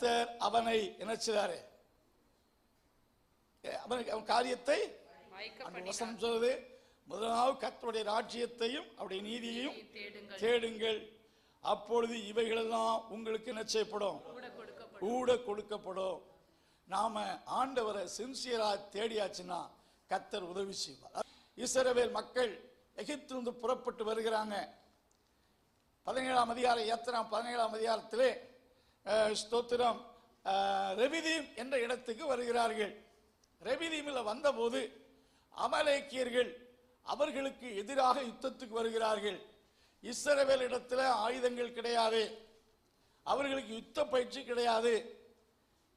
கர்த்தர் அவனை என்ன செய்தாரு அவனுக்கு அவன் காரியத்தை வசனம் சொல்லுது. முதலாவது கர்த்தருடைய ராஜ்யத்தையும் அவருடைய நீதியையும் தேடுங்கள். அப்பொழுது இவைகளெல்லாம் உங்களுக்கு என்ன செய்யப்படும் கூட கொடுக்கப்படும் நாம ஆண்டவரை சின்சியரா தேடியாச்சுன்னா கர்த்தர் உதவி செய்வார். இஸ்ரவேல் மக்கள் எகிப்திலிருந்து புறப்பட்டு வருகிறாங்க. பதினேழாம் அதிகாரம் எத்தனாம் பதினேழாம் அதிகாரத்திலே ஸ்தோத்திரம். ரெபிதீம் என்ற இடத்துக்கு வருகிறார்கள். ரெபிதீமில் வந்தபோது அமலேக்கியர்கள் அவர்களுக்கு எதிராக யுத்தத்துக்கு வருகிறார்கள். இஸ்ரவேல் இடத்துல ஆயுதங்கள் கிடையாது. அவர்களுக்கு யுத்த பயிற்சி கிடையாது.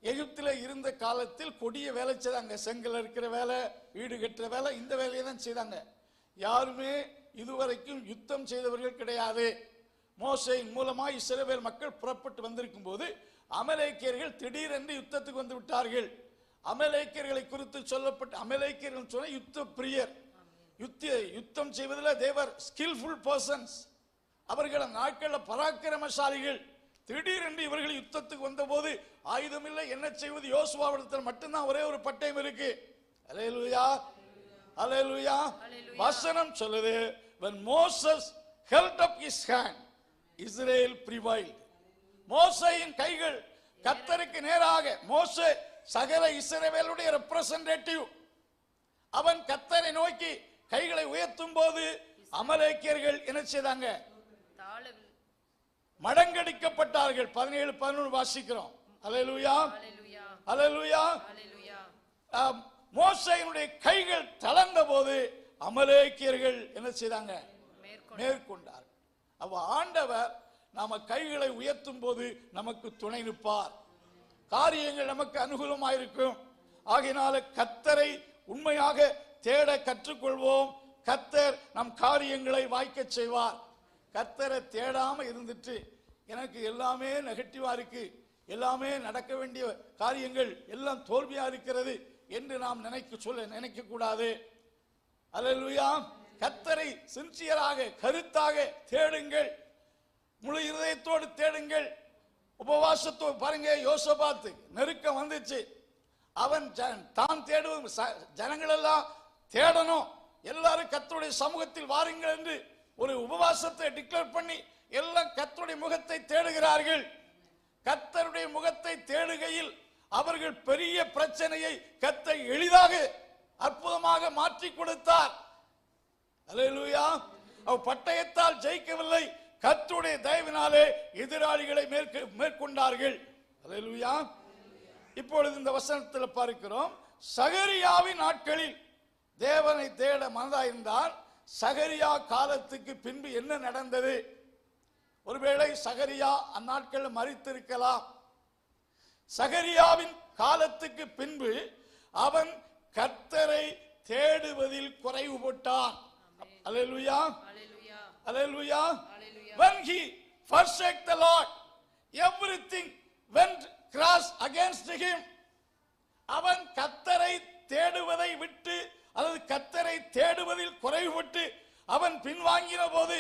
எகிப்தில் இருந்த காலத்தில் கொடிய வேலை செய்தாங்க. செங்கல் இருக்கிற வேலை வீடு கட்டுற வேலை இந்த வேலையை தான் செய்தாங்க. யாருமே இதுவரைக்கும் யுத்தம் செய்தவர்கள் கிடையாது. மோசையின் மூலமாக இஸ்ரவேல் மக்கள் புறப்பட்டு வந்திருக்கும் போது அமலேக்கியர்கள் திடீரென்று யுத்தத்துக்கு வந்து விட்டார்கள். அமலேக்கியர்களை குறித்து சொல்லப்பட்ட அமலேக்கியர்கள் சொன்ன யுத்த பிரியர். யுத்த யுத்தம் செய்வதில் தேவர் ஸ்கில்ஃபுல் பர்சன்ஸ் அவர்கள் நாட்களில் பராக்கிரமசாலிகள். திடீரென்று இவர்கள் யுத்தத்துக்கு வந்தபோது ஆயுதம் இல்லை என்ன செய்வது? யோசுவாவிடத்தில் மட்டும்தான் ஒரே ஒரு பட்டயம் இருக்கு. அலேலுயா அலேலுயா வசனம் சொல்லுது. When moses held up his hand israel prevailed மோசையின் கைகள் கத்தருக்கு நேராக. மோசே சகல இஸ்ரவேலுடைய ரெப்ரசன்டேட்டிவ் அவன் கத்தரை நோக்கி கைகளை உயர்த்தும் போது அமலேக்கியர்கள் என்ன செய்தாங்க? மடங்கடிக்கப்பட்டார்கள். பதினேழு பதினொன்று வாசிக்கிறோம். அலையலுயா அலையலுயா மோசையினுடைய கைகள் தளர்ந்த போது அமலேக்கியர்கள் என்ன செய்தாங்க? மேற்கொண்டார் அவ ஆண்டவர் நாம கைகளை உயர்த்தும் போது நமக்கு துணை நிற்பார். காரியங்கள் நமக்கு அனுகூலமாயிருக்கும். ஆகினால கத்தரை உண்மையாக தேட கற்றுக்கொள்வோம். கத்தர் நம் காரியங்களை வாய்க்கச் செய்வார். கத்தரை தேடாம இருந்துட்டு எனக்கு எல்லாமே நெகட்டிவா இருக்கு. எல்லாமே நடக்க வேண்டிய காரியங்கள் எல்லாம் தோல்வியா இருக்கிறது என்று நாம் நினைக்க சொல்ல நினைக்க கூடாது அல்லேலூயா. கத்தரை சின்சியராக கருத்தாக தேடுங்கள். முழு இருதயத்தோடு தேடுங்கள். உபவாசத்தோடு பாருங்க யோசபாத்து நெருக்கம் வந்துச்சு. அவன் தான் தேடுவோம் ச- ஜனங்கள் எல்லாம் தேடணும். எல்லாரும் கத்தருடைய சமூகத்தில் வாருங்கள் என்று ஒரு உபவாசத்தை டிக்ளேர் பண்ணி எல்லாம் கத்தருடைய முகத்தை தேடுகிறார்கள். கத்தருடைய முகத்தை தேடுகையில் அவர்கள் பெரிய பிரச்சனையை கத்தை எளிதாக அற்புதமாக மாற்றி கொடுத்தார். அலையலூயா அவ பட்டயத்தால் ஜெயிக்கவில்லை. கத்துடைய தயவினாலே எதிராளிகளை மேற்கு மேற்கொண்டார்கள். அலையலூயா இப்பொழுது இந்த வசனத்தில் பார்க்கிறோம். சகரியாவின் நாட்களில் தேவனை தேட மனதாயிருந்தால் சகரியா காலத்துக்கு பின்பு என்ன நடந்தது? ஒருவேளை சகரியா அந்நாட்களில் மறித்திருக்கலாம் சகரியாவின் காலத்துக்கு பின்பு அவன் கர்த்தரை தேடுவதில் குறைவுபட்டான். அல்லேலூயா அல்லேலூயா when he forsake the lord everything went cross against him. அவன் கத்தரை தேடுவதை விட்டு அல்லது கத்தரை தேடுவதில் குறைவுபட்டு அவன் பின்வாங்கின போது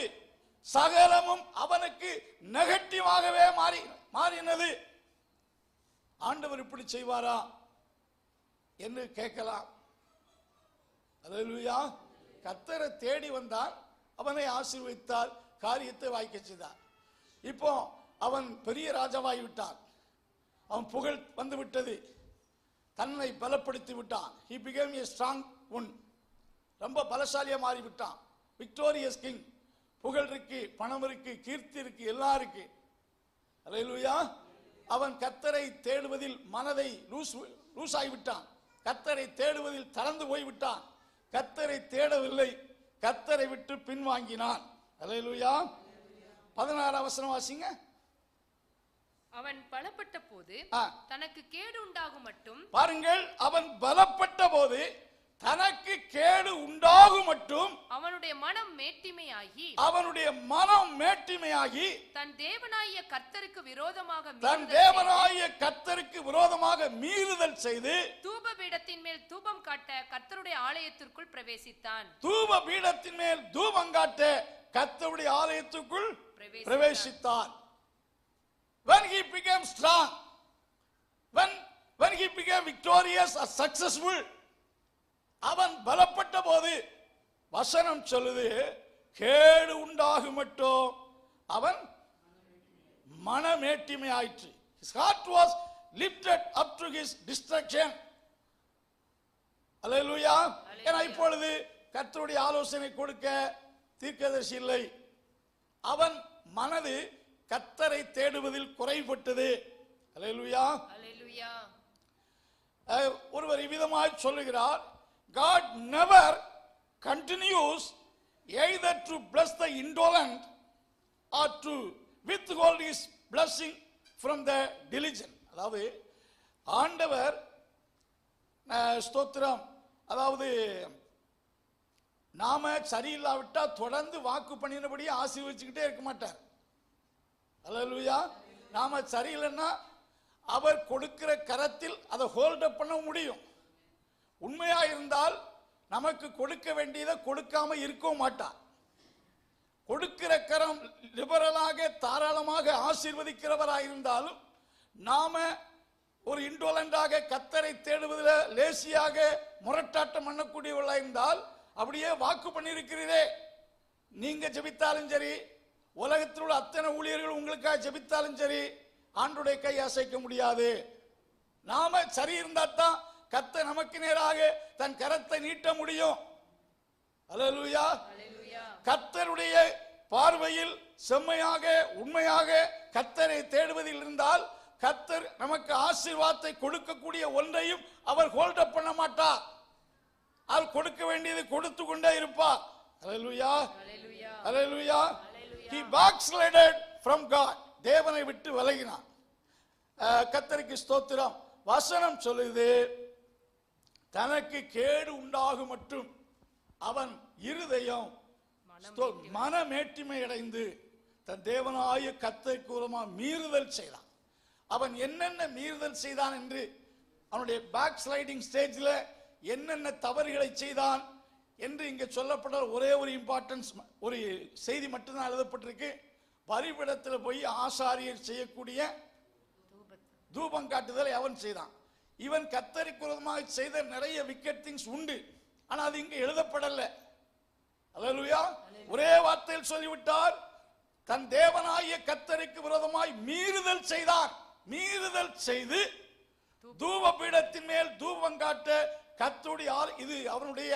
சகலமும் அவனுக்கு நெகட்டிவாகவே மாறி மாறினது. ஆண்டவர் இப்படி செய்வாரா என்று கேட்கலாம். அல்லேலூயா கத்தரை தேடி வந்தான். அவனை ஆசீர்வதித்தார் காரியத்தை வாய்க்க செய்தார். இப்போ அவன் பெரிய ராஜாவாகி விட்டான். அவன் புகழ் வந்து விட்டது. தன்னை பலப்படுத்தி விட்டான். ஹி பிகேம் ஏ ஸ்ட்ராங் உன் ரொம்ப பலசாலியாக மாறிவிட்டான் விக்டோரியஸ் கிங் புகழ் இருக்கு பணம் இருக்கு கீர்த்தி இருக்கு எல்லாம் இருக்கு. அல்லேலூயா அவன் கத்தரை தேடுவதில் மனதை லூஸ் லூஸ் ஆகிவிட்டான் கத்தரை தேடுவதில் தளர்ந்து போய்விட்டான் கத்தரை தேடவில்லை. கத்தரை விட்டு பின்வாங்கினான். அல்லேலூயா. பதினாறு அவசரம் வாசிங்க. அவன் பலப்பட்ட போது. தனக்கு கேடு உண்டாகும் மட்டும் பாருங்கள் அவன் பலப்பட்ட போது தனக்கு கேடு உண்டாகும் மட்டும் அவனுடைய மனம் மேட்டிமையாகி அவனுடைய மனம் மேட்டிமையாகி தன் தேவனாகிய கர்த்தருக்கு விரோதமாக தன் தேவனாய கர்த்தருக்கு விரோதமாக மீறுதல் செய்து தூப பீடத்தின் மேல் தூபம் காட்ட கர்த்தருடைய ஆலயத்திற்குள் பிரவேசித்தான். தூப பீடத்தின் மேல் தூபங்காட்ட கர்த்தருடைய ஆலயத்துக்குள் பிரவேசித்தார். பிரவேசித்தார் when he became strong when when he became victorious or successful அவன் பலப்பட்ட போது வசனம் சொல்லுது கேடு உண்டாகும் மட்டும். அவன் மனமேட்டிமை ஆயிற்று. His heart was lifted up to his destruction. அல்லேலூயா ஏன்னா இப்பொழுது கர்த்தருடைய ஆலோசனை கொடுக்க தீர்க்கதரிசி இல்லை. அவன் மனது கர்த்தரை தேடுவதில் குறைபட்டது. அஹ், ஒருவர் இவ்விதமாய் சொல்லுகிறார் God never continues either to bless the indolent or to withhold his blessing from the diligent. அதாவது ஆண்டவர் ஸ்தோத்திரம். அதாவது நாம சரியில்லாவிட்டால் தொடர்ந்து வாக்கு பண்ணினபடியே ஆசீர்வதிச்சுக்கிட்டே இருக்க மாட்டார். அல்லேலூயா. நாம சரியில்லைன்னா அவர் கொடுக்கிற கரத்தில் அதை ஹோல்ட் அப் பண்ண முடியும். உண்மையாக இருந்தால் நமக்கு கொடுக்க வேண்டியதை கொடுக்காம இருக்கவும் மாட்டார். கொடுக்கிற கரம் லிபரலாக தாராளமாக ஆசீர்வதிக்கிறவராயிருந்தாலும் நாம ஒரு இண்டோலண்டாக கத்தரை தேடுவதில் லேசியாக முரட்டாட்டம் பண்ணக்கூடியவர்களாக இருந்தால் அப்படியே வாக்கு பண்ணியிருக்கிறீரே. நீங்க ஜெபித்தாலும் சரி உலகத்தில் உள்ள அத்தனை ஊழியர்கள் உங்களுக்காக ஜெபித்தாலும் சரி ஆண்டுடைய கை அசைக்க முடியாது. நாம சரி இருந்தா தான் கத்த நமக்கு நேராக தன் கரத்தை நீட்ட முடியும். அல்லேலூயா. கர்த்தருடைய பார்வையில் செம்மையாக உண்மையாக கர்த்தரை தேடுவதில் இருந்தால் கர்த்தர் நமக்கு ஆசீர்வாதத்தை கொடுக்கக்கூடிய ஒன்றையும் அவர் ஹோல்ட் பண்ண மாட்டார் அவர் கொடுக்க வேண்டியது கொடுத்து கொண்டே இருப்பார் அல்லேலூயா அல்லேலூயா he backslided from god. தேவனை விட்டு விலகினான். அஹ், கர்த்தருக்கு ஸ்தோத்திரம். வசனம் சொல்லுது தனக்கு கேடு உண்டாகும் மட்டும் அவன் இருதயம் மனமேட்டிமை அடைந்து தன் தேவனாய கத்தை கூறமா மீறுதல் செய்தான். அவன் என்னென்ன மீறுதல் செய்தான் என்று அவனுடைய பேக் ஸ்லைடிங் ஸ்டேஜில் என்னென்ன தவறுகளை செய்தான் என்று இங்கே சொல்லப்பட்ட ஒரே ஒரு இம்பார்ட்டன்ஸ் ஒரு செய்தி மட்டும்தான் எழுதப்பட்டிருக்கு. பலிபிடத்தில் போய் ஆசாரியர் செய்யக்கூடிய தூபம் காட்டுதலை அவன் செய்தான். இவன் கத்தரிக்கு செய்த நிறைய விக்கெட் திங்ஸ் உண்டு. ஆனால் அது இங்கே எழுதப்படலை. அலலுயா ஒரே வார்த்தையில் சொல்லிவிட்டார் தன் தேவனாகிய கத்தரிக்கு விரோதமாய் மீறுதல் செய்தான். மீறுதல் செய்து தூப பீடத்தின் மேல் தூபம் காட்ட கத்துடைய ஆள் இது. அவனுடைய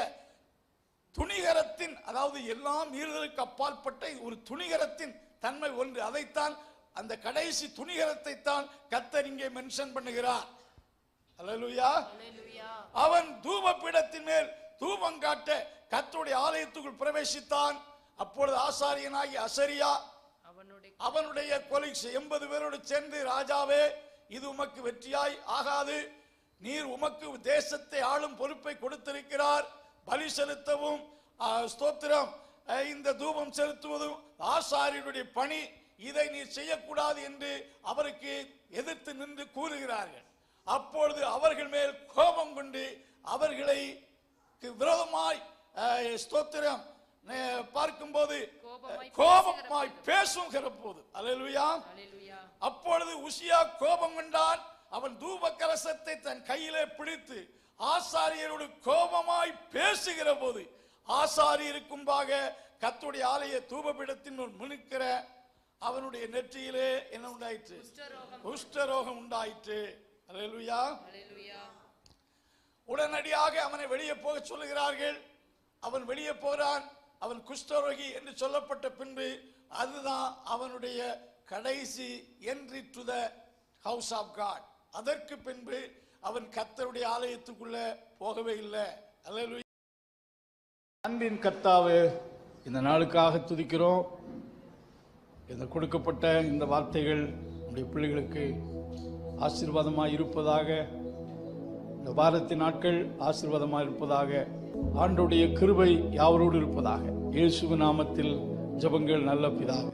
துணிகரத்தின் அதாவது எல்லா மீறுதலுக்கு அப்பாற்பட்ட ஒரு துணிகரத்தின் தன்மை ஒன்று. அதைத்தான் அந்த கடைசி துணிகரத்தை தான் கத்தர் இங்கே மென்ஷன் பண்ணுகிறார். அல்லேலூயா. அவன் தூப பீடத்தின் மேல் தூபம் காட்ட கர்த்தருடைய ஆலயத்துக்குள் பிரவேசித்தான். அப்பொழுது ஆசாரியனாகி அசரியா அவனுடைய கொலிக்ஸ் எண்பது பேரோடு சேர்ந்து ராஜாவே இது உமக்கு வெற்றியாய் ஆகாது. நீர் உமக்கு தேசத்தை ஆளும் பொறுப்பை கொடுத்திருக்கிறார். பலி செலுத்தவும் ஸ்தோத்திரம். இந்த தூபம் செலுத்துவதும் ஆசாரியனுடைய பணி. இதை நீர் செய்யக்கூடாது என்று அவருக்கு எதிர்த்து நின்று கூறுகிறார்கள். அப்பொழுது அவர்கள் மேல் கோபம் கொண்டு அவர்களை விரோதமாய் ஸ்தோத்திரம். பார்க்கும்போது கோபமாய் பேசுகிற போது அல்லேலூயா. அப்பொழுது உசியா கோபம் கொண்டான். அவன் தூப கலசத்தை தன் கையிலே பிடித்து ஆசாரியரோடு கோபமாய் பேசுகிற போது ஆசாரியருக்கும்பாக கத்துடைய ஆலய தூபபீடத்தின் முன் முனுக்கிற அவனுடைய நெற்றியிலே என்ன உண்டாயிற்று? குஷ்டரோகம். உண்டாயிற்று. அல்லேலூயா. உடனடியாக அவனை வெளியே போக சொல்லுகிறார்கள். அவன் வெளியே போகிறான். அவன் குஷ்டரோகி என்று சொல்லப்பட்ட பின்பு அதுதான் அவனுடைய கடைசி entry to the house of god அதற்கு பின்பு அவன் கர்த்தருடைய ஆலயத்துக்குள்ள போகவே இல்லை. அல்ல அன்பின் கர்த்தாவே இந்த நாளுக்காக துதிக்கிறோம். இந்த கொடுக்கப்பட்ட இந்த வார்த்தைகள் நம்முடைய பிள்ளைகளுக்கு ஆசீர்வாதமாக இருப்பதாக இந்த வாரத்தின் நாட்கள் ஆசீர்வாதமாக இருப்பதாக ஆண்டுடைய கிருபை யாவரோடு இருப்பதாக. இயேசு நாமத்தில் ஜெபங்கள் நல்ல பிதாவே.